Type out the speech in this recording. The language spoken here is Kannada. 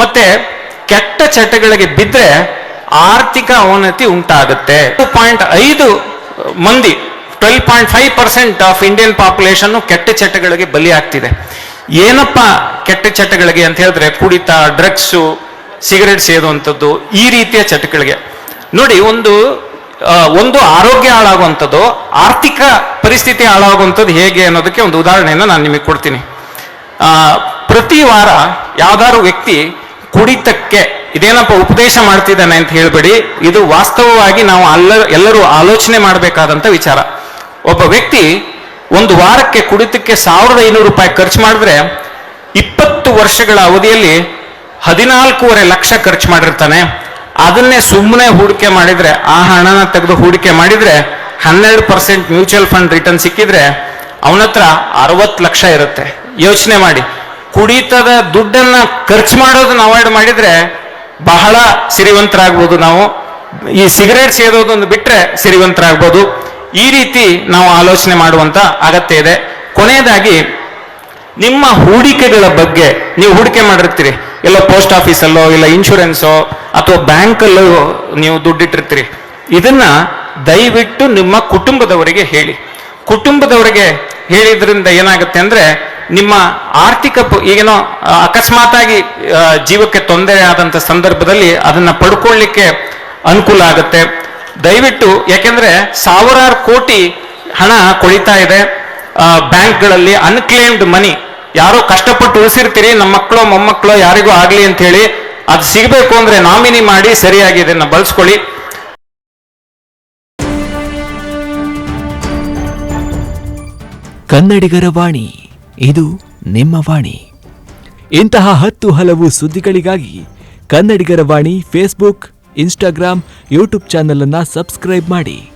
ಮತ್ತೆ ಕೆಟ್ಟ ಚಟಗಳಿಗೆ ಬಿದ್ದರೆ ಆರ್ಥಿಕ ಅವನತಿ ಉಂಟಾಗುತ್ತೆ. ಪಾಯಿಂಟ್ ಐದು ಮಂದಿ twelve point five percent of Indian population ಕೆಟ್ಟ ಚಟಗಳಿಗೆ ಬಲಿಯಾಗ್ತಿದೆ ಏನಪ್ಪ ಕೆಟ್ಟ ಚಟಗಳಿಗೆ ಅಂತ ಹೇಳಿದ್ರೆ ಕುಡಿತ ಡ್ರಗ್ಸು ಸಿಗರೇಟ್ ಸೇದುವಂಥದ್ದು, ಈ ರೀತಿಯ ಚಟಗಳಿಗೆ. ನೋಡಿ, ಒಂದು ಒಂದು ಆರೋಗ್ಯ ಹಾಳಾಗುವಂಥದ್ದು, ಆರ್ಥಿಕ ಪರಿಸ್ಥಿತಿ ಹಾಳಾಗುವಂಥದ್ದು ಹೇಗೆ ಅನ್ನೋದಕ್ಕೆ ಒಂದು ಉದಾಹರಣೆಯನ್ನು ನಾನು ನಿಮಗೆ ಕೊಡ್ತೀನಿ. ಪ್ರತಿ ವಾರ ಯಾವ್ದಾದ್ರು ವ್ಯಕ್ತಿ ಕುಡಿತಕ್ಕೆ ಇದೇನಪ್ಪ ಉಪದೇಶ ಮಾಡ್ತಿದ್ದಾನೆ ಅಂತ ಹೇಳ್ಬೇಡಿ. ಇದು ವಾಸ್ತವವಾಗಿ ನಾವು ಅಲ್ಲ, ಎಲ್ಲರೂ ಆಲೋಚನೆ ಮಾಡಬೇಕಾದಂಥ ವಿಚಾರ. ಒಬ್ಬ ವ್ಯಕ್ತಿ ಒಂದು ವಾರಕ್ಕೆ ಕುಡಿತಕ್ಕೆ ಸಾವಿರದ ಐನೂರು ರೂಪಾಯಿ ಖರ್ಚು ಮಾಡಿದ್ರೆ ಇಪ್ಪತ್ತು ವರ್ಷಗಳ ಅವಧಿಯಲ್ಲಿ ಹದಿನಾಲ್ಕೂವರೆ ಲಕ್ಷ ಖರ್ಚು ಮಾಡಿರ್ತಾನೆ. ಅದನ್ನೇ ಸುಮ್ಮನೆ ಹೂಡಿಕೆ ಮಾಡಿದ್ರೆ, ಆ ಹಣನ ತೆಗೆದು ಹೂಡಿಕೆ ಮಾಡಿದ್ರೆ, ಹನ್ನೆರಡು ಪರ್ಸೆಂಟ್ ಮ್ಯೂಚುವಲ್ ಫಂಡ್ ರಿಟರ್ನ್ ಸಿಕ್ಕಿದ್ರೆ ಅವನ ಹತ್ರ ಅರವತ್ತು ಲಕ್ಷ ಇರುತ್ತೆ. ಯೋಚನೆ ಮಾಡಿ. ಕುಡಿತದ ದುಡ್ಡನ್ನ ಖರ್ಚು ಮಾಡೋದನ್ನ ಅವಾಯ್ಡ್ ಮಾಡಿದ್ರೆ ಬಹಳ ಸಿರಿವಂತರಾಗ್ಬೋದು ನಾವು. ಈ ಸಿಗರೇಟ್ ಸೇದೋದನ್ನು ಬಿಟ್ರೆ ಸಿರಿವಂತರಾಗ್ಬೋದು. ಈ ರೀತಿ ನಾವು ಆಲೋಚನೆ ಮಾಡುವಂತ ಅಗತ್ಯ ಇದೆ. ಕೊನೆಯದಾಗಿ, ನಿಮ್ಮ ಹೂಡಿಕೆಗಳ ಬಗ್ಗೆ ನೀವು ಹೂಡಿಕೆ ಮಾಡಿರ್ತೀರಿ. ಎಲ್ಲೋ ಪೋಸ್ಟ್ ಆಫೀಸಲ್ಲೋ, ಇಲ್ಲ ಇನ್ಶೂರೆನ್ಸೋ, ಅಥವಾ ಬ್ಯಾಂಕಲ್ಲೋ ನೀವು ದುಡ್ಡಿಟ್ಟಿರ್ತೀರಿ. ಇದನ್ನ ದಯವಿಟ್ಟು ನಿಮ್ಮ ಕುಟುಂಬದವರಿಗೆ ಹೇಳಿ. ಕುಟುಂಬದವರಿಗೆ ಹೇಳಿದ್ರಿಂದ ಏನಾಗುತ್ತೆ ಅಂದ್ರೆ ನಿಮ್ಮ ಆರ್ಥಿಕ ಆ, ಅಕಸ್ಮಾತಾಗಿ ಜೀವಕ್ಕೆ ತೊಂದರೆ ಆದಂಥ ಸಂದರ್ಭದಲ್ಲಿ ಅದನ್ನ ಪಡ್ಕೊಳ್ಳಿಕ್ಕೆ ಅನುಕೂಲ ಆಗುತ್ತೆ. ದಯವಿಟ್ಟು ಯಾಕೆಂದ್ರೆ ಸಾವಿರಾರು ಕೋಟಿ ಹಣ ಕೊಳಿತಾ ಇದೆ ಬ್ಯಾಂಕ್ಗಳಲ್ಲಿ ಅನ್ಕ್ಲೇಮ್ಡ್ ಮನಿ. ಯಾರೋ ಕಷ್ಟಪಟ್ಟು ಉಳಿಸಿರ್ತೀರಿ ನಮ್ಮ ಮಕ್ಕಳು ಮೊಮ್ಮಕ್ಕಳು ಯಾರಿಗೂ ಆಗ್ಲಿ ಅಂತ ಹೇಳಿ ಅದು ಸಿಗಬೇಕು ಅಂದ್ರೆ ನಾಮಿನಿ ಮಾಡಿ ಸರಿಯಾಗಿ ಇದನ್ನ ಬಳಸ್ಕೊಳ್ಳಿ. ಕನ್ನಡಿಗರ ವಾಣಿ. ಇದು ನಿಮ್ಮ ವಾಣಿ. ಇಂತಹ ಹತ್ತು ಹಲವು ಸುದ್ದಿಗಳಿಗಾಗಿ ಕನ್ನಡಿಗರ Vani Facebook Instagram YouTube channel ಅನ್ನ ಸಬ್ಸ್ಕ್ರೈಬ್ ಮಾಡಿ.